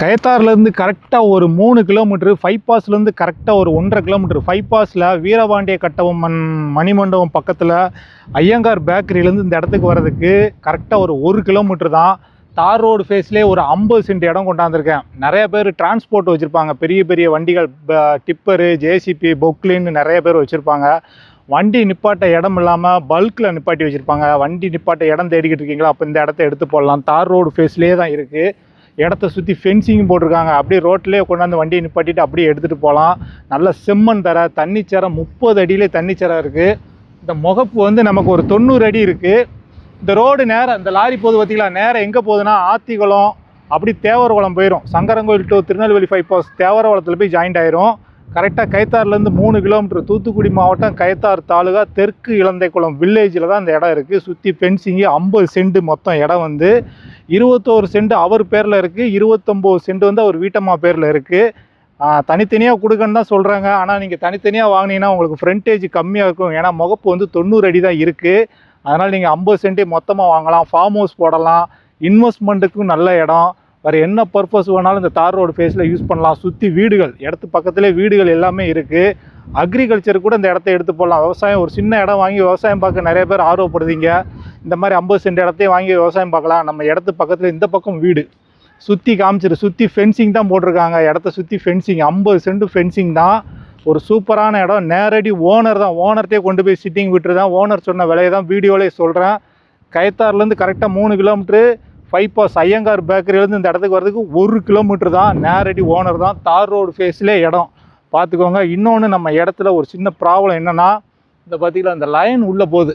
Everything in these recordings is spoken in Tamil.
கயத்தாறுலேருந்து கரெக்டாக ஒரு மூணு கிலோமீட்ரு ஃபைவ் பாஸ்லேருந்து கரெக்டாக ஒரு ஒன்றரை கிலோமீட்டர். ஃபைவ் பாஸில் வீரபாண்டிய கட்டவம் மண் மணிமண்டபம் பக்கத்தில் ஐயங்கார் பேக்கரியிலேருந்து இந்த இடத்துக்கு வர்றதுக்கு கரெக்டாக ஒரு ஒரு கிலோமீட்டர் தான். தார் ரோடு ஃபேஸ்லேயே ஒரு ஐம்பது சென்ட் இடம் கொண்டாந்துருக்கேன். நிறைய பேர் டிரான்ஸ்போர்ட் வச்சுருப்பாங்க. பெரிய பெரிய வண்டிகள் டிப்பரு ஜேசிபி பொக்லின்னு நிறைய பேர் வச்சுருப்பாங்க. வண்டி நிப்பாட்ட இடம் இல்லாமல் பல்கில் நிப்பாட்டி வச்சுருப்பாங்க. வண்டி நிப்பாட்ட இடம் தேடிக்கிட்டு இருக்கீங்களா? அப்போ இந்த இடத்த எடுத்து போடலாம். தார் ரோடு ஃபேஸ்லேயே தான் இருக்குது இடத்த சுற்றி ஃபென்சிங்கும் போட்டிருக்காங்க. அப்படியே ரோட்லேயே கொண்டாந்து வண்டியை நிப்பாட்டிட்டு அப்படியே எடுத்துகிட்டு போகலாம் நல்ல செம்மண் தர தண்ணிச்சரம் முப்பது அடியிலே தண்ணிச்சரம் இருக்குது இந்த முகப்பு வந்து நமக்கு ஒரு தொண்ணூறு அடி இருக்குது இந்த ரோடு நேரம் இந்த லாரி போகுது பார்த்தீங்களா நேரம் எங்கே போகுதுன்னா ஆத்திக்குளம் அப்படி தேவரகுளம் போயிடும் Sankarankovil to Tirunelveli five pass தேவரகுளத்தில் போய் ஜாயிண்ட் ஆயிரும். கரெக்டாக கைத்தாறுலேருந்து மூணு கிலோமீட்டர் தூத்துக்குடி மாவட்டம் கைத்தாறு தாலுகா தெற்கு இலந்தைக்குளம் வில்லேஜில் தான் இந்த இடம் இருக்குது. சுற்றி ஃபென்சிங்கு ஐம்பது சென்ட் மொத்தம் இடம் வந்து. இருபத்தோரு சென்ட் அவர் பேரில் இருக்குது இருபத்தொம்போது சென்ட் வந்து அவர் வீட்டம்மா பேரில் இருக்குது தனித்தனியாக கொடுக்கன்னு தான் சொல்கிறாங்க ஆனால் நீங்கள் தனித்தனியாக வாங்கினீங்கன்னா உங்களுக்கு ஃப்ரண்டேஜ் கம்மியாக இருக்கும். ஏன்னா முகப்பு வந்து தொண்ணூறு அடி தான் இருக்குது அதனால் நீங்கள் ஐம்பது சென்ட்டே மொத்தமாக வாங்கலாம். ஃபார்ம் ஹவுஸ் போடலாம். இன்வெஸ்ட்மெண்ட்டுக்கும் நல்ல இடம். வேறு என்ன பர்பஸ் வேணாலும் இந்த தார் ரோடு ஃபேஸில் யூஸ் பண்ணலாம். சுற்றி வீடுகள் இடத்து பக்கத்துலேயே வீடுகள் எல்லாமே இருக்குது அக்ரிகல்ச்சர் கூட இந்த இடத்த எடுத்து போடலாம். விவசாயம் ஒரு சின்ன இடம் வாங்கி விவசாயம் பார்க்க நிறைய பேர் ஆர்வப்படுதீங்க. இந்த மாதிரி ஐம்பது சென்ட் இடத்தையும் வாங்கி விவசாயம் பார்க்கலாம். நம்ம இடத்து பக்கத்தில் இந்த பக்கம் வீடு. சுற்றி காமிச்சிரு சுற்றி ஃபென்சிங் தான் போட்டிருக்காங்க. இடத்த சுற்றி ஃபென்சிங் ஐம்பது சென்ட் ஃபென்சிங் தான். ஒரு சூப்பரான இடம். நேரடி ஓனர் தான். ஓனர்கிட்டே கொண்டு போய் சிட்டிங் விட்டுரு தான் ஓனர் சொன்ன விலையை தான் வீடியோவிலே சொல்கிறேன் கைத்தார்லேருந்து கரெக்டாக மூணு கிலோமீட்ரு ஃபைவ் பாஸ் ஐயங்கார் பேக்கரியிலேருந்து இந்த இடத்துக்கு வரதுக்கு ஒரு கிலோமீட்டர் தான். நேரடி ஓனர் தான். தார் ரோடு ஃபேஸ்லேயே இடம். பார்த்துக்கோங்க. இன்னொன்று நம்ம இடத்துல ஒரு சின்ன ப்ராப்ளம் என்னென்னா இந்த பார்த்தீங்களா இந்த லைன் உள்ளே போகுது.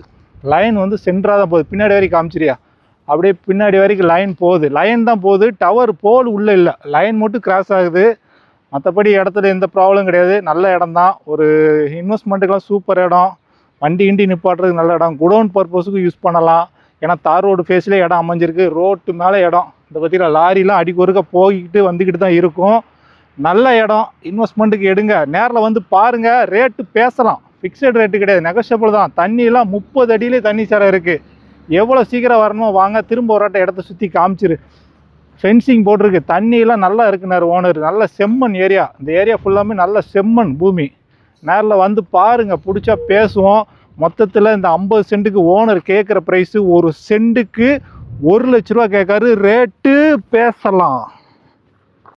லைன் வந்து சென்டராக தான் போகுது. பின்னாடி வரைக்கும் காமிச்சிரியா அப்படியே பின்னாடி வரைக்கும் லைன் போகுது. லைன் தான் போகுது. டவர் போல் உள்ளே இல்லை. லைன் மட்டும் கிராஸ் ஆகுது. மற்றபடி இடத்துல எந்த ப்ராப்ளம் கிடையாது. நல்ல இடம் தான். ஒரு இன்வெஸ்ட்மெண்ட்டுக்கெல்லாம் சூப்பர் இடம். வண்டி கிண்டி நிப்பாட்டுறதுக்கு நல்ல இடம். குடோன் பர்பஸுக்கு யூஸ் பண்ணலாம். ஏன்னா தார் ரோடு ஃபேஸில் இடம் அமைஞ்சிருக்கு. ரோட்டு மேலே இடம். இந்த பார்த்தீங்கன்னா லாரிலாம் அடிக்கு போய்கிட்டு வந்துக்கிட்டு தான் இருக்கும். நல்ல இடம். இன்வெஸ்ட்மெண்ட்டுக்கு எடுங்க. நேரில் வந்து பாருங்கள் ரேட்டு பேசலாம். ஃபிக்ஸட் ரேட்டு கிடையாது. நெகஷபிள் தான். தண்ணியெலாம் முப்பது அடியிலே தண்ணி சேர இருக்குது எவ்வளோ சீக்கிரம் வரணுமோ வாங்க. திரும்ப ஒரு ஆட்டம் இடத்த சுற்றி காமிச்சிரு. ஃபென்சிங் போட்டிருக்கு. தண்ணியெல்லாம் நல்லா இருக்குனார் ஓனர் நல்ல செம்மண் ஏரியா இந்த ஏரியா ஃபுல்லாமே நல்ல செம்மண் பூமி. நேரில் வந்து பாருங்கள் பிடிச்சா பேசுவோம். மொத்தத்தில் இந்த ஐம்பது சென்ட்டுக்கு ஓனர் கேட்குற ப்ரைஸு ஒரு சென்ட்டுக்கு ஒரு லட்ச ரூபா கேட்காரு. ரேட்டு பேசலாம்.